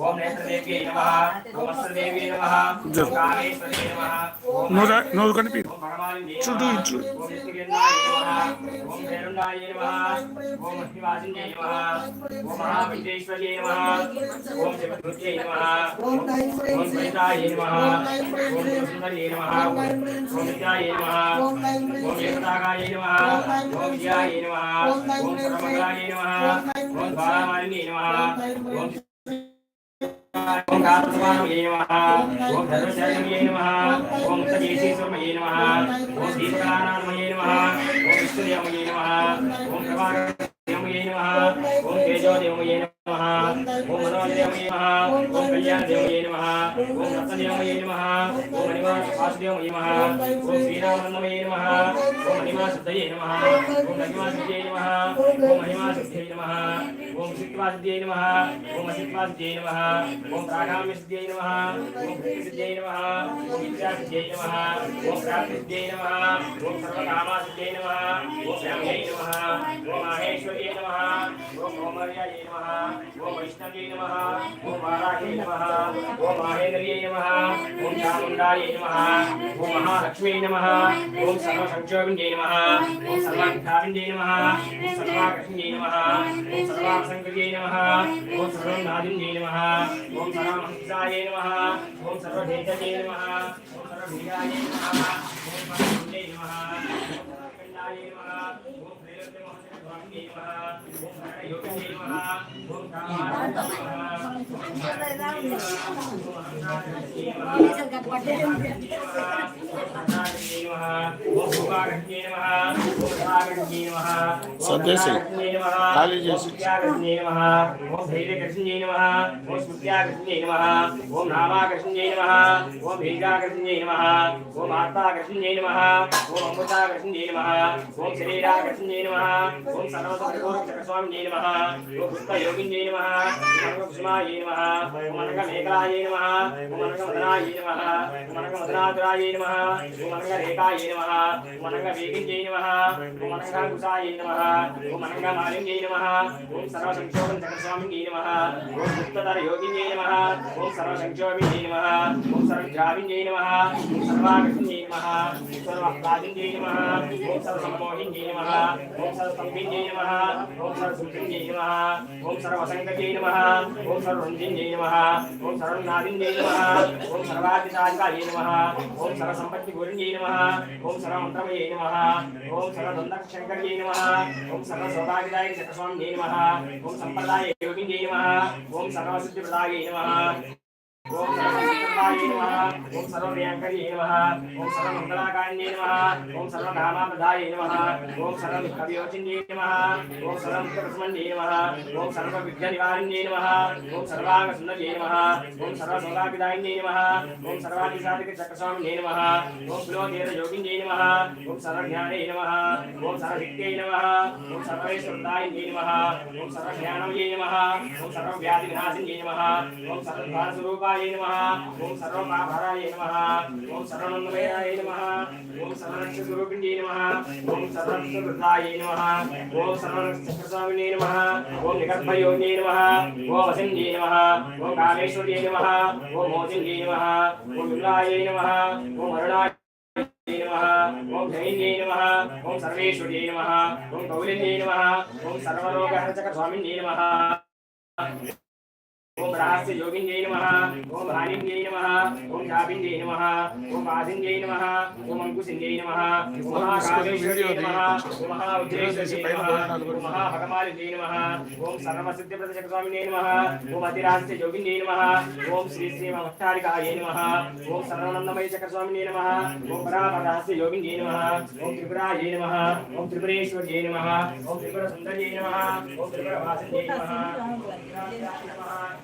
ఓం నేత్రదేవ్యై నమః ఓం అస్త్రదేవ్యై నమః ఓం కామేశ్వర్యై నమః ఓం నువ్వు నువ్వు కనిపి ఓం భగవాని చుట్టూ ఇచ్చు. ఓం నిత్యగంధాయ నమః ఓం భైరవాయ నమః ఓం అగ్నివాసిన్యై నమః ఓం మహావిద్యేశ్వర్యై నమః ఓం శివదుర్గై నమః ఓం దైం శ్రీం ఓం శ్రీం శ్వేతాయ నమః ఓం దైం శ్రీం ఓం శ్రీం సుందర్యై నమః ఓం దైం శ్రీం ఓం శ్రీం విద్యాయ నమః ఓం దైం శ్రీం ఓం శ్రీం ఏకతాగాయ నమః ఓం దైం ఓం నమః ఓం దైం ఓం నమః ఓం దైం ఓం నమః ఓం దైం శ్రీం ఓం నమః ఓం ధర్మశరణమయే నమః ఓం ముక్తకేశేశ్వరమయే నమః ఓం దీపకలానామయే నమః ఓం విద్యాసిద్ధ్యై ఓం ప్రాప్తిసిద్ధ్యై ఓం సర్వకామాసిద్ధ్యై ఓం శ్యామ్యై నమః ఓం మహేశ్వర్యై నమః ఓం ఓమర్యాయై నమః ఓం వైష్ణవ్యై నమః ఓం వారాహ్యై నమః ఓం మాహేంద్రియై నమః ఓం చాముండాయై నమః ఓం మహాలక్ష్మ్యై నమః ఓం సర్వసంక్షోభింజై నమః ఓం సర్వాంకావింజై నమః ఓం సర్వాకృష్ణ్యై నమః ఓం సర్వాసంకృత్యై నమః ఓం సర్వనాదింజై నమః ఓం సర్వహంసాయై నమః ఓం సర్వధేతయై నమః ఓం సర్వభీయాయ నమః ఓం సర్వభుజై నమః ఓం సర్వకండాయ నమః ఓం శ్రీరత్నమహస్వామియై నమః ఓం సర్వయోగియై నమః ఓం ఖాళీ చేసి. ఓం ధైర్యకృష్ణ్యై నమ. ఓం స్మృత్యాకృష్ణ్యై నమ. ఓం నామాకృష్ణ్యై నమ. ఓం భీజాకృష్ణ్యై నమ ఓం ఆత్మాకృష్ణ్యై నమ ఓం అమృతాకృష్ణ్యై నమ ఓం శరీరాకృష్ణ్యై నమ ఓం నమ ఓం నమ. ఓం అనకమేకలాయై నమ. ఓం అనకమదనాయై నమ. ఓం అనకమదనాదురాయై నమ. ఓం అనకరేకాయై నమ. ఓం అనకవేగిన్యై నమ. ఓం అనకంకుశాయై నమ. ఓం అనకమాలిన్యై నమ. ఓం సర్వసంక్షోభం జగస్వామిన్యై నమ. ఓం గుప్తధర యోగిన్యై నమ. ఓం సర్వసంక్షోభిన్యై నమ. ఓం సర్వద్రావిన్యై నమ. ఓం సర్వాకృష్ణ్యై నమ. ఓం సర్వప్రాజిన్యై నమ. ఓం సర్వసమ్మోహిన్యై నమ. ఓం సర్వసంభిన్యై నమ. ఓం సర్వసుంభిన్యై నమ. ఓం సర్వసంగత్యై నమ. ఓం సర్వరంజిన్యై నమ. ఓం సర్వనాదిన్యై నమ. ఓం సర్వాధిసాధికాయై నమ. ఓం సర్వసంపత్తిగురిన్యై నమ. ఓం సర్వమంత్రమయై నమ ఓం సర్వదండశంకర్యై నమ. ఓం సర్వసౌభాగ్యదాయ చక్రస్వామిన్యై నమ. ఓం సంప్రదాయ యోగిన్యై నమ. ఓం సర్వసిద్ధిప్రదాయై నమ. ఓం సర్వసిద్ధాయ నమ. ఓం సర్వవ్యాంకర్యై నమ. ఓం సర్వమంగళాకార్యై నమ ఓం సర్వకామాపదాయ నమ ఓం సర్వవికవియోచిన్యై నమ ఓం సర్వముక్తప్రసమన్యై నమ ఓం సర్వవిఘ్ననివారిణ్యై నమ ఓం సర్వాంగసుందర్యై నమ ఓం ఓం ఓం ఓం ఓం ఓం ఓం ఓం సర్వద్వారస్వరూపాయ నమ ఓం సర్వపాపరాయ నమ ఓం సర్వనందమయాయ నమ ఓం సర్వరక్షస్వరూపిణ్యై నమ ఓం సర్వరక్షవృద్ధాయ నమ ఓం సర్వరక్షస్వామినే నమ ఓం నిగర్భయోన్యై నమ ఓం వసంజై నమ ఓం కామేశ్వర్యై నమ ఓం మోసింజై నమ ఓం విమలాయ నమ ఓం అరుణాయ ఓం జైన్యై నమః ఓం సర్వేశ్వర్యై నమః ఓం కౌలిన్యై నమః ఓం సర్వరోగహరచక స్వామిన్యై నమః ఓం రహస్య యోగిన్యై నమః ఓం భానిన్యై నమః ఓం చాపిన్యై నమః ఓం వాసిన్యై నమః ఓం అంకుశిన్యై నమః ఓం మహాకామేశ్వర్యై నమః ఓం మహాఉద్రేశ్వర్యై నమః ఓం మహాభగమాలిన్యై నమః ఓం సర్వసిద్ధిప్రదశక స్వామిన్యై నమః ఓం అతిరాస్య యోగిన్యై నమః ఓం శ్రీ శ్రీ మహత్తారికాయై నమః ఓం సర్వనందమయ చక్ర స్వామిన్యై నమః ఓం పరాపరహస్య యోగిన్యై నమః ఓం త్రిపురాయై నమః ఓం త్రిపురేశ్వర్యై నమః ఓం త్రిపుర సుందర్యై నమః ఓం త్రిపుర వాసిన్యై నమః ఓం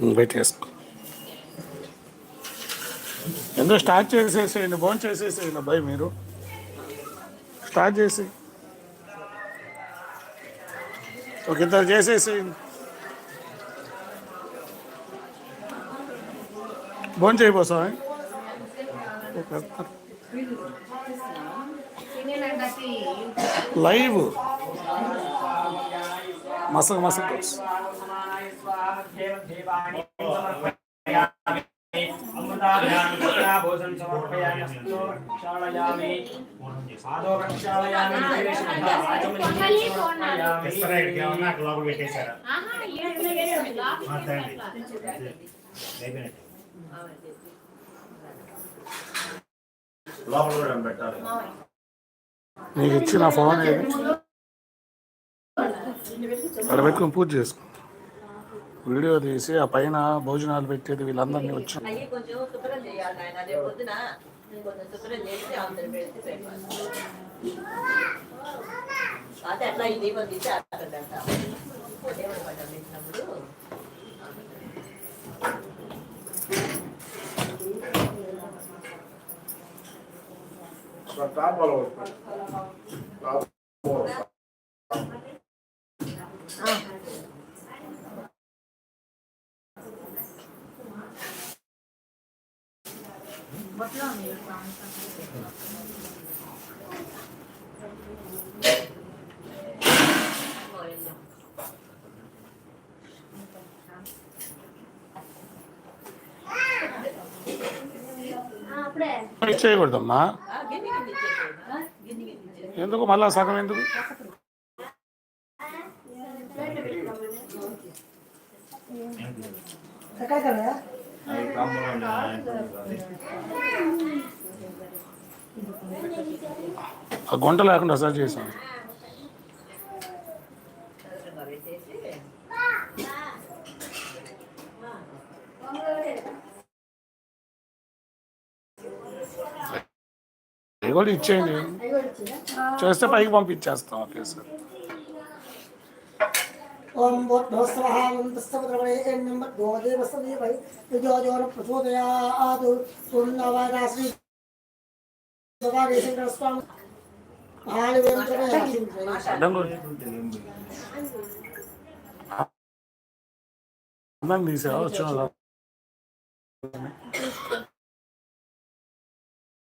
తీనైనా పెట్టేసుకో ఎందుకు స్టార్ట్ చేసేసేయండి ఫోన్ చేసేసేయండి అబ్బాయి మీరు. స్టార్ట్ చేసి. ఒక ఇద్దరు చేసేసేయండి. ఫోన్ చేయబోసా లైవ్. మసక మసక. సమర్పయామి పాదో ప్రక్షాళయామి లోపల పెట్టేశారా లోపల కూడా పెట్టాలి నీకు ఇచ్చిన ఫోన్ ఏది? అక్కడ పెట్టుకుని పూజ చేసుకో. వీడియో తీసి ఆ పైన భోజనాలు పెట్టేది వీళ్ళందరినీ వచ్చి. అయ్యి కొంచెం శుభ్రం చేయాలి నాయన రేపు పొద్దున కొంచెం శుభ్రం చేసి అందరు పెడితే పెట్టాలి అదే అట్లా ఈ దీపం తీసి అక్కడ పెడతాం దేవుడి పట్టం పెట్టినప్పుడు చేయకూడదమ్మా ఎందుకు? మళ్ళా సగం ఎందుకు? కదా ఆ గుంట లేకుండా ఇది కూడా ఇచ్చేయండి. చేస్తే పైకి పంపించేస్తాం ఓకే సార్. ओम बोद्धस्वः ओम तस्सवद्रवणे एन्नम गोदेवसवे वै विजोजोर प्रचोदयात् पुण्यवादाश्री भगवान् शंकर स्वामी महादेवेन्द्रमे అడ్డం కూడా అన్నం తీసా వచ్చిన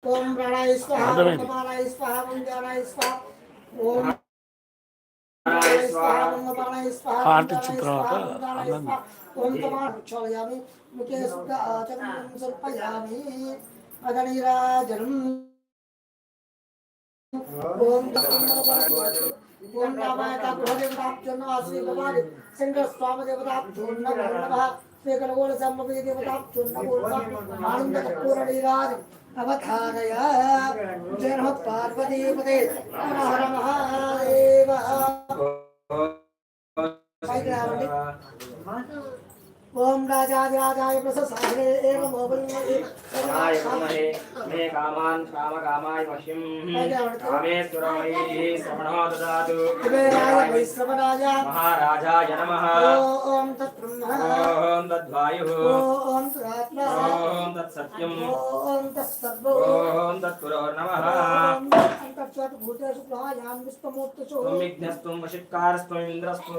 ओम प्राणाय स्वाहा ओम అర్థమైంది. कपालाय स्वाहा హార్ట్ ఇచ్చిన తర్వాత ఓం రామాయణ గృహదేవతాప్తున్నవాసి భవాని శంకర స్వామి దేవతాప్తున్న శ్రీకరగోళ సంభవీ దేవతాప్తున్న ఆనంద కపూర నీరాజం ओम रामाय का गृहदेवताभ्यो नमः श्री भगवान शंकर स्वामी देवताभ्यो नमो नमः श्री कलगोल संभवी देवताभ्यो नमो नमः आनंद कपूर नीराज अवधारय जय नमः पार्वती पते हर हर महादेव ओम राजाधिराजाय प्रससारे एवं कामाय कुर्महे मे कामान् कामकामाय मह्यं कामेश्वरमयी श्रवणो ददातु। कुबेराय वैश्रवणाय। महाराजाय नमः। ओम तत्ब्रह्म। ॐ तद्वायुः। ओम तदात्मा। ॐ तत्सत्यम्। ओम तत्सर्वो। ओम तत्सत् भूतेषु వశికారస్వం ఇంద్రస్వం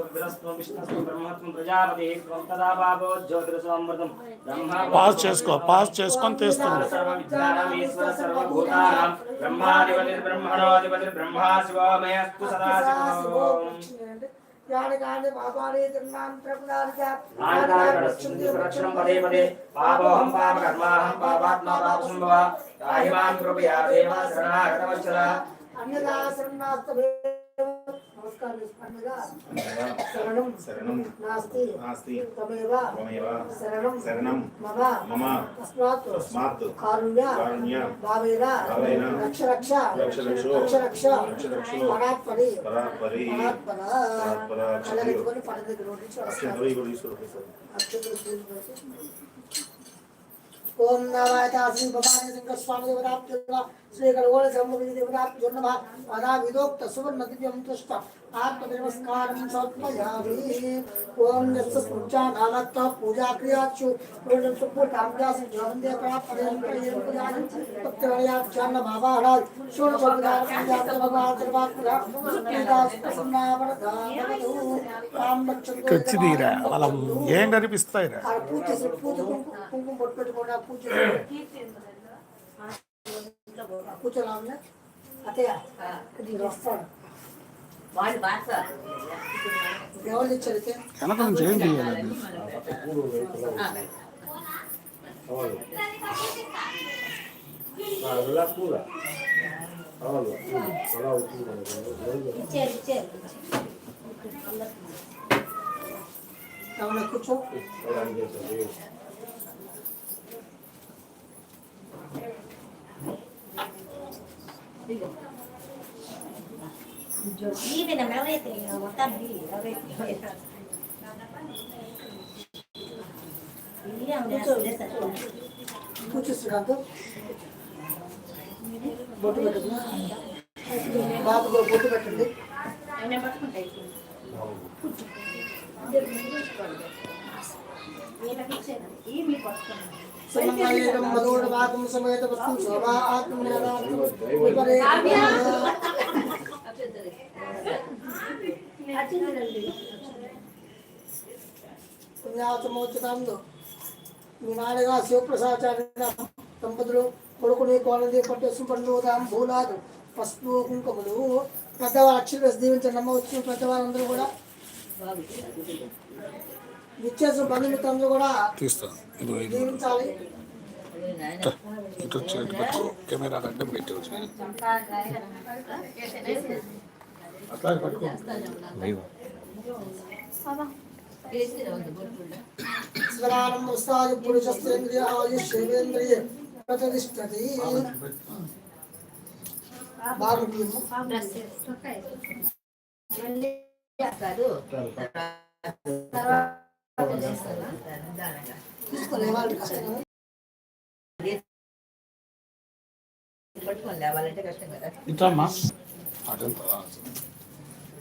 పాస్ చేసుకో పాస్ చేసుకొని తీస్తాను సర్వవిద్యారామేశ్వర సర్వభూతానాం. బ్రహ్మాధిపతిర్బ్రహ్మణోధిపతిర్ పాపాత్మా పాపసంభవ కాహిమాన్ కృపయా దేవ శరణాగతవచ్చరా శరణం నాస్తి నాస్తి తమేవ. తమేవ. శరణం. శరణం. మమ. మమ. తస్మాత్. తస్మాత్. కారుణ్య. కారుణ్య. భావేన. భావేన. రక్ష రక్ష రక్ష రక్ష రక్ష రక్ష రక్ష రక్ష పరాత్పరి పరాత్పరి పరాత్పర ఓం నవాయతాసి స్వామి జ్వరందే ప్రాపరేం ప్రయేం పూజానం భక్తివలయాక్షాన్న భావాడాల్ షోడశోపదార సంజాత భగవాన్ సర్వాత్మగా సుఖీదాస్ ప్రసన్నావరదా భగవతు రామ్ లక్ష్మణ తెచ్చిదీరా వాళ్ళ ఏం కనిపిస్తాయిరా? పూజ పూజ కుంకుమ ఆ పూజ కూర్చోలా ఉన్నా అత్తయ్య వస్తాడు వాళ్ళు బాస ఎవరు తెచ్చారు అయితే నుంచి ఏం చేయాలి Yo vive na mera vete, na mota vive, na vete. కూర్చో శ్రీకాంత్ బొట్టు పెట్టండి బాబు బొట్టు పెట్టండి సమయేతం సమేత వస్తు శోభా ఆత్మ విపరీత పుణ్యాసమోచితంలో మీ నాన్నగా శివప్రసాచార్య దంపతులు కొడుకుని కోనది పట్టేసిన పండ్లు దాం భూలాదు. పసుపు కుంకుమలు పెద్దవాళ్ళు అక్షర దీవించండి. అమ్మ వచ్చిన పెద్దవాళ్ళందరూ కూడా విచ్చేసిన బంధుమిత్రులందరూ కూడా దీవించాలి. కెమెరా అడ్డం పెట్టి. వచ్చి అట్లా పట్టుకో స్వరానం ఉస్తాది పురుషస్త్రేంద్రియ ప్రతిష్టతి పట్టుకొని లేవాలంటే కష్టం కదా. ఇట్లమ్మా అదంతా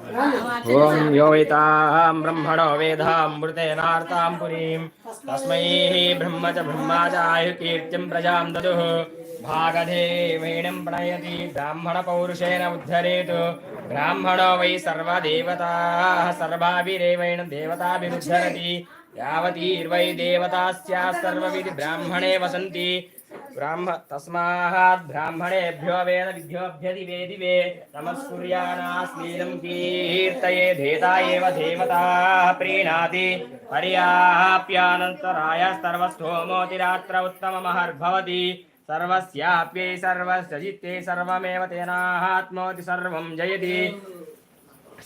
ॐ यो वेतां ब्रह्मणो वेदामृतेनार्तां पुरीं तस्मै ब्रह्म च ब्रह्मा च आयुकीर्तिं प्रजां ददुः। भागधे प्रणयति ब्राह्मणपौरुषेण उद्धरेतु। ब्राह्मणो वै सर्वदेवताः सर्वाभिरेवेण देवताभिरुद्धरति यावतीर्वै देवतास्याः सर्वविधि ब्राह्मणे वसन्ति। ब्राह्म तस्मात् ब्राह्मणेभ्यो वेदविद्योऽभ्यधिवेदिवे नमः सूर्याणाश्लीलं कीर्तये धेता एव देवता प्रीणाति। पर्याप्यानन्तराय सर्वस्थोमोतिरात्र उत्तममहर्भवति सर्वस्याप्यै सर्वस्य जित्ते सर्वमेव तेनाहात्मोति सर्वं जयति।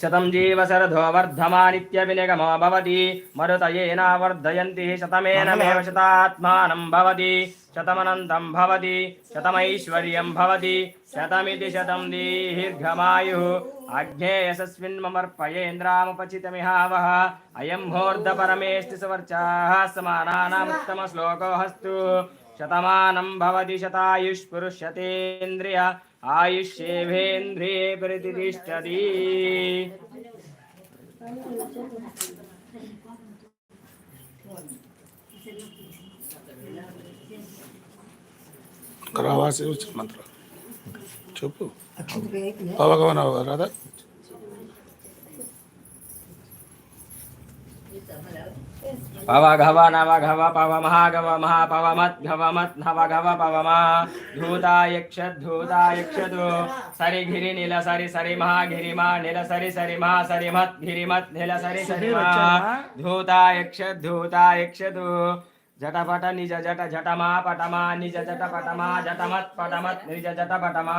శతం జీవశరథో వర్ధమానిత్యభినిగమో భవతి మరుతయేనా వర్ధయంతి శతమేనమేవ శతాత్మానం భవతి శతమనంతం భవతి శతమైశ్వర్యం భవతి శతమితి శతం దీర్ఘమాయుః అగ్నేయసస్మిన్మమర్పయేంద్రాముపచితమిహావహ అయం ముహూర్త పరమేష్టి సువర్చాः సమానానాముత్తమశ్లోకో హస్తు శతమానం భవతి శతాయుష్పురుష్యతేంద్రియ ప్రతిష్టతి రావాల్సి వచ్చిన మంత్రం. చెప్పు. భగవన్ రాదా పవ ఘవ నవ ఘవ పవ మహాగవ మహాపవ మత్ ఘవ మత్ నవ ఘవ పవ మా ధూతాయక్ష ధూతాయక్షతు సరి గిరి నిల సరి సరి మహాగిరి మా నిల సరి సరి మహా సరి మత్ గిరి మత్ నిల సరి సరి మా ధూతాయక్ష जटा पटा निज जटा झटमा पटमा निज जटा पटमा जटमत पटमत निज जटा पटमा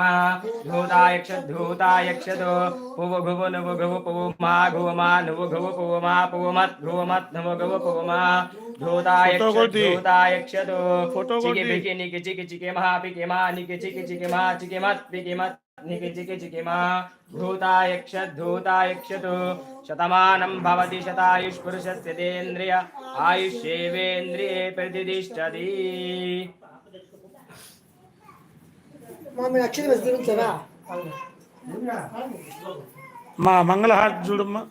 धूता यक्ष धूता यक्ष दो। पुव घुव नव घुव पुव मा घुव मा नव घुव पुव मा पुव मत घुव मत नव घुव पुव मा। धूता यक्ष धूता यक्ष दो। चिके बिके निके चिके चिके महा बिके मा निके चिके चिके मा चिके मत बिके मत। ధూతాయక్షతు శతమానం భవతి శతాయుష్ పురుషస్య తేంద్రియ ఆయుష్యేవేంద్రియే ప్రతిదిష్టతి మా మంగళహారతి చూడమ్మా.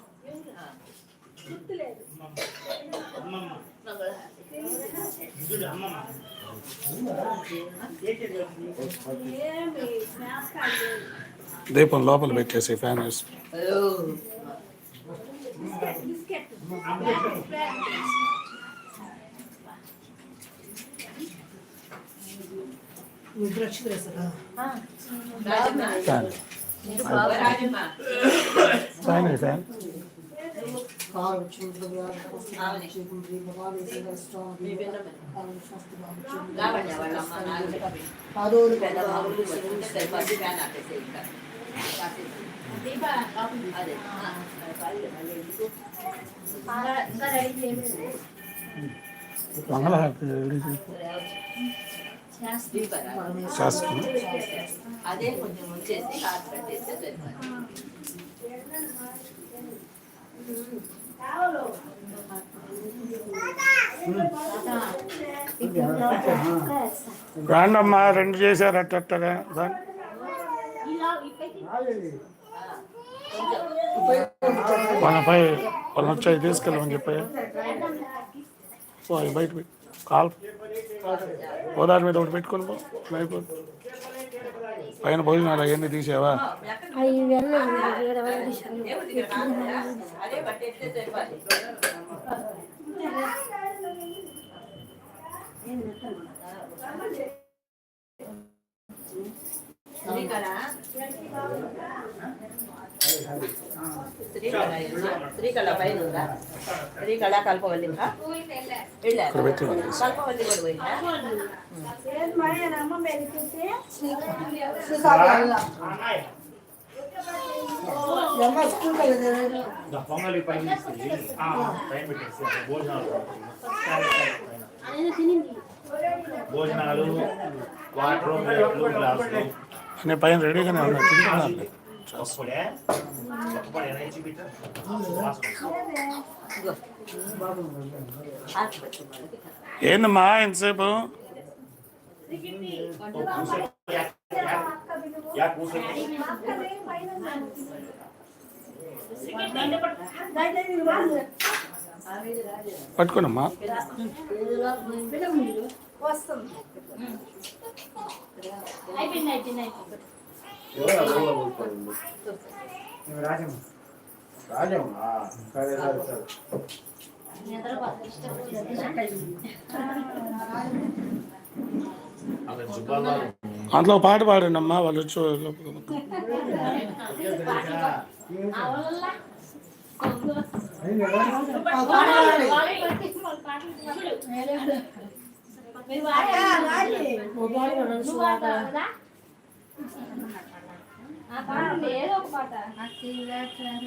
దీపం లోపల పెట్టేసి ఫ్యాన్ వేసి fan వేయి, ఫ్యాన్ కారు చూడండి ఆమెని. చూడండి భగవాన్ శ్రీ స్వామి మీ పిల్లలు ఆమె స్వస్తి బాబు లావణ్య వాళ్ళ అమ్మ నాలుగు ఆదోడు పెద్ద బాబులు ఉంటే సరిపోద్ది ఫ్యాన్ ఆపేసేయి ఇంకా. అదే ఆ, పర్లేదు, మళ్ళీ ఎందుకు? మంగళహారతి రెడీ చేయి. దీపారా? చేస్తున్నా అదే కొంచెం వచ్చేసి హాట్ పెట్టేస్తే సరిపోద్ది రాండమ్మా రెండు చేశారు అట్టగా. వాళ్ళపై వాళ్ళని వచ్చాయి తీసుకెళ్ళమని చెప్పాయి సో అవి బయట కాల్. గోదావరి మీద ఒకటి పెట్టుకుని పో. అయిపోతుంది పైన భోజనాలు అవన్నీ తీసావా అదే పట్టేస్తే సరిపోద్ది శ్రీకళ శ్రీకళ ఏమన్నా? శ్రీకళ పైన ఉందా శ్రీకళ కల్పవల్లి ఇంకా వెళ్ళారు ఇక్కడ పెట్టి ఉంది. కల్పవల్లి కూడా పోయిందా అమ్మ స్కూల్ వెళ్ళేది పొంగలి పైన తీసుకెళ్ళి పైన పెట్టేసి అక్కడ భోజనాలు భోజనాలు వాటర్ ప్లేట్లు గ్లాసులు అన్నీ పైన రెడీగానే హాస్పిటల్ వాళ్ళకి ఏందమ్మా ఇంతసేపు? యా అయిపోయింది అయిపోయింది అందులో పాట పాడండి అమ్మా వాళ్ళు వచ్చి లోపలికి. ఏదో ఒక పాట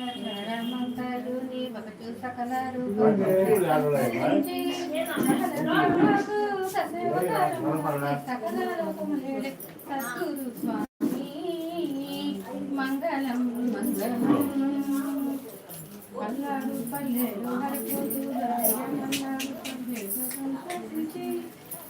మంగళం మంగళం. పల్లాడు పల్లెలు పల్లెలు స్వామి మంగళం సకల స్వామి మంగళం మంగళం పల్లెలు హరిపోతుడు